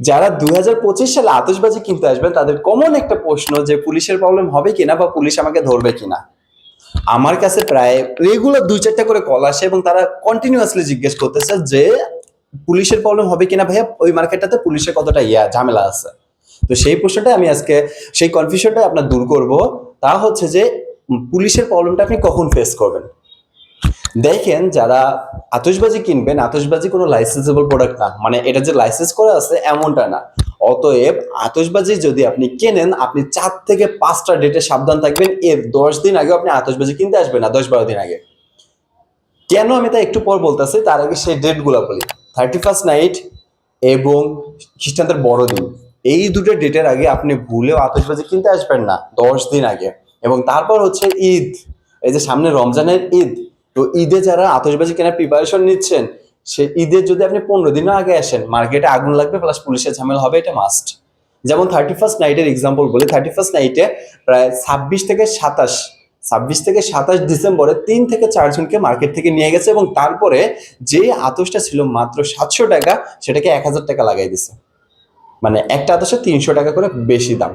যারা দুই সালে আতশবাজি কিনতে আসবেন, তাদের কমন একটা প্রশ্ন যে, পুলিশের প্রবলেম হবে কিনা বা পুলিশ আমাকে ধরবে কিনা? আমার কাছে প্রায় রেগুলার দুই চারটা করে কল আসে এবং তারা কন্টিনিউয়াসলি জিজ্ঞেস করতেছে যে, পুলিশের প্রবলেম হবে কিনা ভাইয়া? ওই মার্কেটটাতে পুলিশের কতটা ইয়া, ঝামেলা আছে? তো সেই প্রশ্নটা আমি আজকে, সেই কনফিউশনটা আপনার দূর করব। তা হচ্ছে যে, পুলিশের প্রবলেমটা আপনি কখন ফেস করবেন? দেখেন, যারা আতশবাজি কিনবেন, আতশবাজি কোনো লাইসেন্সেবল প্রোডাক্ট না। মানে এটা যে লাইসেন্স করা আছে এমনটা না। অতএব আতশবাজি যদি আপনি কেনেন, আপনি চার থেকে পাঁচটা ডেটে সাবধান থাকবেন। এর দশ দিন আগে আপনি আতশবাজি কিনতে আসবেন না, দশ বারো দিন আগে। কেন আমি তা একটু পর বলতেছি? তার আগে সেই ডেটগুলো বলি। থার্টি ফার্স্ট নাইট এবং খ্রিস্টানদের বড়দিন এই দুটো ডেটের আগে আপনি ভুলেও আতশবাজি কিনতে আসবেন না, দশ দিন আগে। এবং তারপর হচ্ছে ঈদ। এই যে সামনে রমজানের ঈদ তো ঈদে যারা আতশবাজি কেনার প্রিপারেশন নিচ্ছেন সে ঈদের যদি আপনি পনেরো দিনও আগে আসেন মার্কেটে আগুন লাগবে প্লাস পুলিশের ঝামেলা হবে, এটা মাস্ট যেমন থার্টি ফার্স্ট নাইটের এক্সাম্পল বলি থার্টি ফার্স্ট নাইটে প্রায় ছাব্বিশ থেকে সাতাশ, ছাব্বিশ থেকে সাতাশ ডিসেম্বরে তিন থেকে চারজনকে মার্কেট থেকে নিয়ে গেছে এবং তারপরে যে আতসটা ছিল মাত্র সাতশো টাকা, সেটাকে এক হাজার টাকা লাগাই দিছে। মানে একটা আতসে তিনশো টাকা করে বেশি দাম।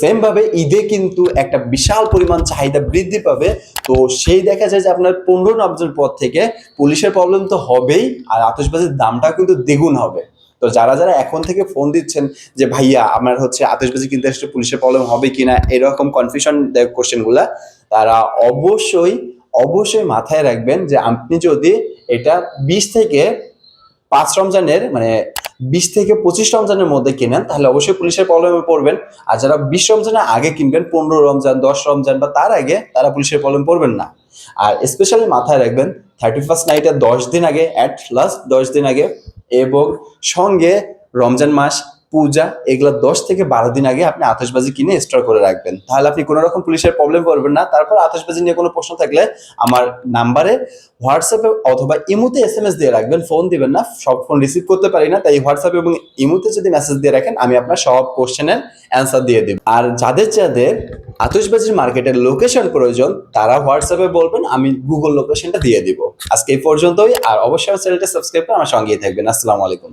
সেম ভাবে ঈদে কিন্তু একটা বিশাল পরিমাণ চাহিদা বৃদ্ধি পাবে। তো সেই দেখা যায় যে আপনার পনেরো নভেম্বর পর থেকে পুলিশের প্রবলেম তো হবেই, আর আতশবাজির দামটা কিন্তু দ্বিগুণ হবে। তো যারা যারা এখন থেকে ফোন দিচ্ছেন যে, ভাইয়া, আমার হচ্ছে আতশবাজি কিনতে আসলে পুলিশের প্রবলেম হবে কিনা? এরকম কনফিউশন কোশ্চেনগুলা তারা অবশ্যই অবশ্যই মাথায় রাখবেন যে, আপনি যদি এটা বিশ থেকে পাঁচ রমজানের মানে বিশ থেকে পঁচিশ রমজানের মধ্যে কিনেন, তাহলে অবশ্যই পুলিশের প্রবলেমে পড়বেন। আর যারা বিশ রমজানের আগে কিনবেন, পনেরো রমজান, দশ রমজান বা তার আগে, তারা পুলিশের প্রবলেম পড়বেন না। আর স্পেশালি মাথায় রাখবেন থার্টি ফার্স্ট নাইটের দশ দিন আগে অ্যাট লাস্ট দশ দিন আগে এবং সঙ্গে রমজান মাস পূজা, এগুলো দশ থেকে বারো দিন আগে আপনি আতশবাজি কিনে স্টোর করে রাখবেন। তাহলে আপনি কোনো রকম পুলিশের প্রবলেম করবেন না। তারপর আতশবাজি নিয়ে কোনো প্রশ্ন থাকলে আমার নাম্বারে হোয়াটসঅ্যাপে অথবা ইমুতে এস এম এস দিয়ে রাখবেন। ফোন দিবেন না। সব ফোন রিসিভ করতে পারি না। তাই হোয়াটসঅ্যাপ এবং ইমুতে যদি মেসেজ দিয়ে রাখেন, আমি আপনার সব কোশ্চেনের অ্যান্সার দিয়ে দেব। আর যাদের যাদের আতশবাজির মার্কেটের লোকেশন প্রয়োজন, তারা হোয়াটসঅ্যাপে বলবেন, আমি গুগল লোকেশনটা দিয়ে দিব। আজকে এই পর্যন্তই। আর অবশ্যই চ্যানেলটা সাবস্ক্রাইব করে আমার সঙ্গেই থাকবেন। আসসালামু আলাইকুম।